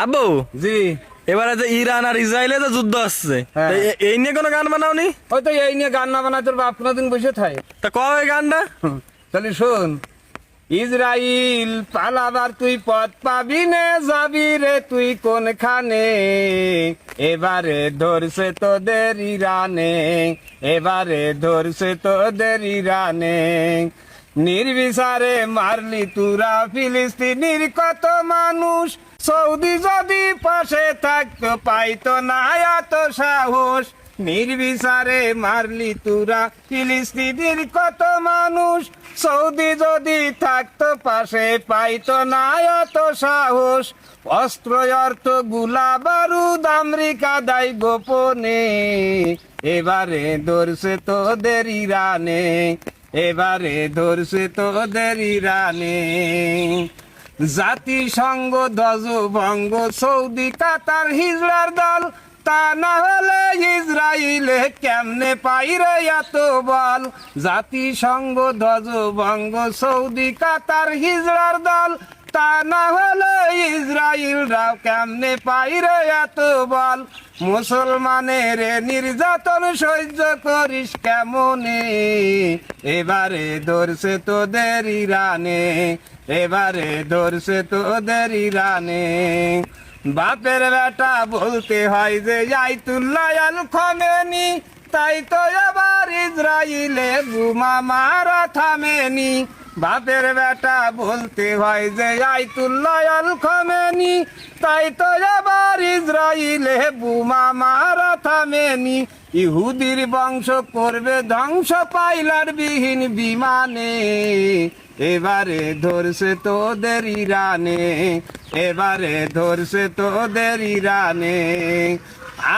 আব্বু জি। এবারে যে ইরান আর ইসরায়েলে যে যুদ্ধ আসছে হ্যাঁ। এই নিয়ে কোনো গান বানাওনি? ওই তো এই নিয়ে গান না বানায় তোর বাপ কোনোদিন বসে থাকে। তা কবে গানটা? তাহলে শোন। ইসরাইল পালাবার তুই পথ পাবি নে যাবি রে তুই কোনখানে? এবারে ধরছে তোদের ইরানে এবারে ধরছে তোদের ইরানে। নির্বিচারে মারলি তুরা ফিলিস্তিনির কত মানুষ সৌদি যদি পাশে থাকতো, পাইতো না এত সাহস। নির্বিচারে মারলি তুরা, ফিলিস্তিনির কত মানুষ। সৌদি যদি থাকতো, পাশে পাইতো না এত সাহস। অস্ত্র, অর্থ, গুলা, বারুদ আমেরিকা দায় গোপনে। এবারে ধরছে তোদের ইরানে, এবারে ধরছে তোদের ইরানে। জাতিসংঘ ধ্বজ ভঙ্গ সৌদি কাতার হিজড়ার দল। তা না হলে ইসরায়েলে কেমনে পাইরে এত বল? জাতিসংঘ ধ্বজ ভঙ্গ সৌদি কাতার হিজড়ার দল। তা না হলে ইসরায়েলরাও কেমনে পাইরে এত বল? মুসলমানের নির্যাতন সহ্য করিস কেমনে? এবারে ধরছে তোদের ইরানে, এবারে ধরছে তোদের ইরানে। বাপের বেটা বলতে হয় যে আইতুল্লায়াল খমেনি তাই তো এবার ইসরায়েলে বুমা মারা থামেনি। বাপের বেটা বলতে হয় যে আইতুল্লায়াল খমেনি তাই তো এবার ইসরায়েলে বুমা মারা থামেনি। ইহুদির বংশ করবে ধ্বংস পাইলার বিহীন বিমানে। এবারে ধরছে তোদের ইরানে, এবারে ধরছে তোদের ইরানে।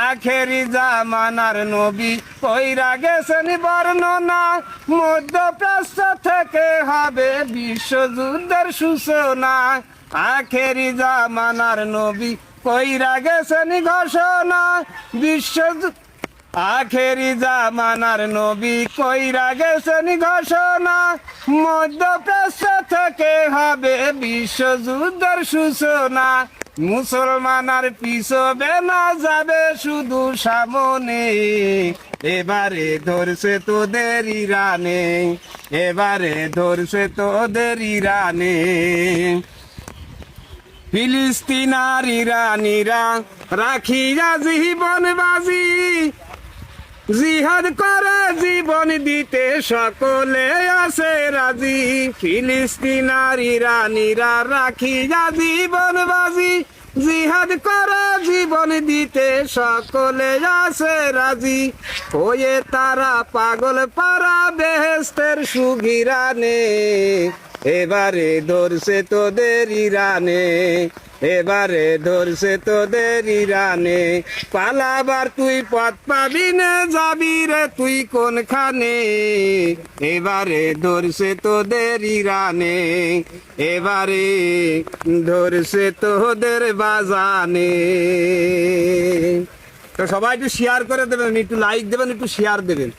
আখেরি জামানার নবী কইরা গেছেন বর্ণনা, মধ্যপ্রাচ্য থেকে হবে বিশ্বযুদ্ধের সূচনা। আখেরি জামানার নবী কইরা গেছেন ঘোষণা বিশ্বযুদ্ধ আখেরি জামানার নবী কইরা গেছেন ঘোষণা, মধ্যপ্রাচ্য থেকে হবে বিশ্বযুদ্ধের সূচনা। মুসলমান আর পিছবে না যাবে শুধু সামনে। এবারে ধরছে তোদের ইরানে, এবারে ধরছে তোদের ইরানে। ফিলিস্তিনার ইরানিরা রাখিয়া জীবন বাজি। জিহাদ করে জীবন দিতে সকলে আছে রাজি। ফিলিস্তিনার ইরানিরা রাখিয়া জীবন জিহাদ করে জীবন দিতে সকলে আসে রাজি। হয়ে তারা পাগল পারা বেহেস্তের সুগিরানে এবারে ধরছে তোদের ইরানে, এবারে ধরছে তোদের ইরানে। পালাবার তুই পথ পাবি না যাবি রে তুই কোনখানে? এবারে ধরছে তোদের ইরানে, এবারে ধরছে তোদের বাজানে। তো সবাই একটু শেয়ার করে দেবেন, একটু লাইক দেবেন, একটু শেয়ার দেবেন।